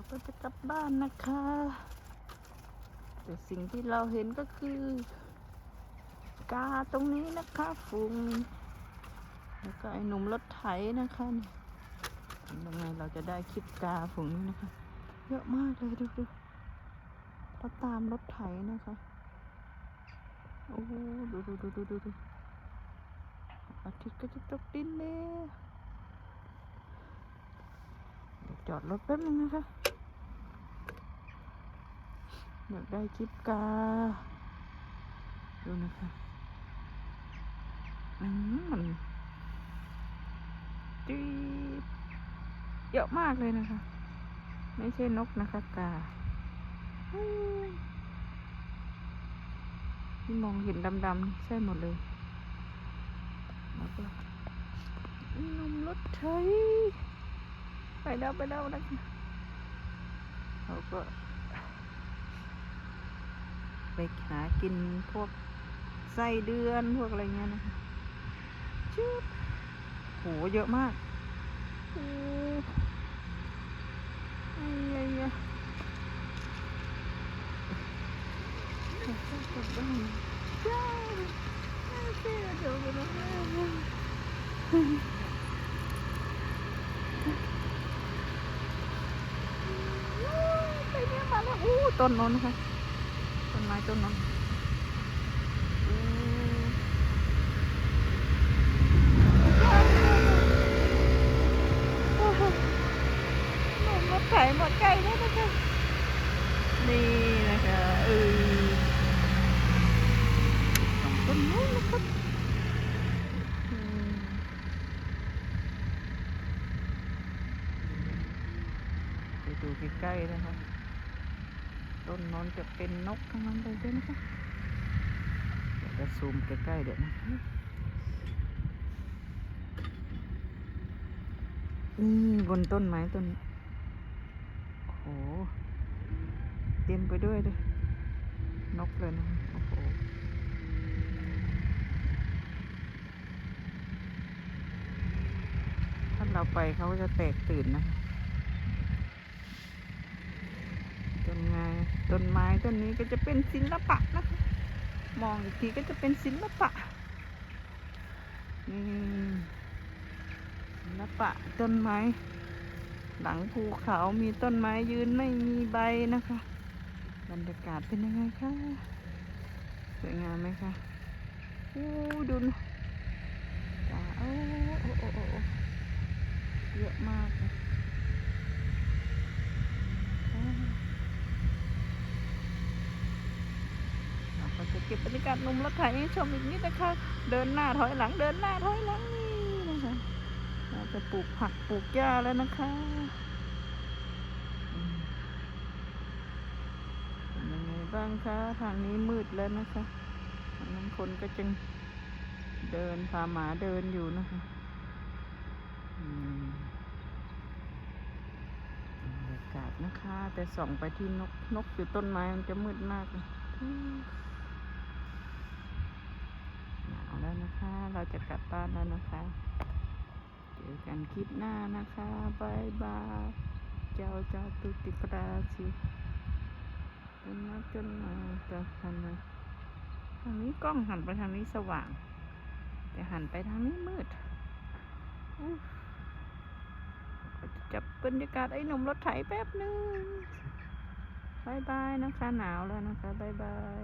ราก็จะกลับบ้านนะคะ แต่สิ่งที่เราเห็นก็คือกาตรงนี้นะคะฟุงแล้วก็ไอ้หนุ่มรถไถนะคะนี่ยังไงเราจะได้คลิปกาฝูงนี้นะคะ เยอะมากเลยดูดูเขาตามรถไถนะคะโอ้โหดูดูดูดูดูดูอาทิตย์ก็จะตกดินแล้วเดี๋ยจอดรถแป๊บนึงนะคะ อยากได้คลิปกา ดูนะคะอืมมันจี๊ดเยอะมากเลยนะคะ ไม่ใช่นกนะคะกาที่มองเห็นดำๆใช่หมดเลยแล้วก็นมรถไถไปแล้วไปแล้วนะคะเขาก็ ไปหากินพวกไส้เดือนพวกอะไรเงี้ยนะคะชืบโหเยอะมากโอ้ไอ้ยยยะกลับบ้านจ้ายเดี๋ยวกันนะไปเนี่ยมาแล้วอู้ต้นนนนะคะ ไม้ต้นนั้นอืมโอ้โหหนุ่มรถไถหมดไก่แล้วนะคะนี่นะคะเออสองต้นนู้นนะครับอืมไปดูใกล้ๆนะคะ ต้นนนจะเป็นนกทั้งนั้นเลยด้วยนะคะเดี๋ยวจะซูมใกล้ๆเดี๋ยวนะคะนี่บนต้นไม้ต้นโอ้โหเต็มไปด้วยเลยนกเลยนะโอ้โหถ้าเราไปเขาจะแตกตื่นนะคะ ต้นไม้ ต้นไม้ต้นนี้ก็จะเป็นศิลปะนะคะมองอีกทีก็จะเป็นศิลปะศิลปะต้นไม้ หลังภูเขามีต้นไม้ยืนไม่มีใบนะคะ บรรยากาศเป็นยังไงคะสวยงามไหมคะอู้ดูนจ้าโอ้โอ้โอ้โอ้โอ้เยอะมากเลยอ้าว เรา ก็จะเก็บบรรยากาศนมรถไถให้ชมอีกนิดนะคะ เดินหน้าถอยหลังเดินหน้าถอยหลังนี่นะคะเราจะปลูกผักปลูกหญ้าแล้วนะคะเป็นยังไงบ้างคะทางนี้มืดแล้วนะคะทางนั้นคนก็จึงเดินพาหมาเดินอยู่นะคะอืมบรรยากาศนะคะ แต่ส่องไปที่นกนกอยู่ต้นไม้มันจะมืดมากเลย หนาวแล้วนะคะ เราจะกลับบ้านแล้วนะคะ เจอกันคลิปหน้านะคะบายบายเจ้าเจ้าตุติปราชิจนมาจนมาจะทันมาทางนี้กล้องหันไปทางนี้สว่าง แต่หันไปทางนี้มืดจะจับบรรยากาศไอ้หนุ่มรถไถแป๊บหนึงบายบายนะคะ หนาวแล้วนะคะบายบาย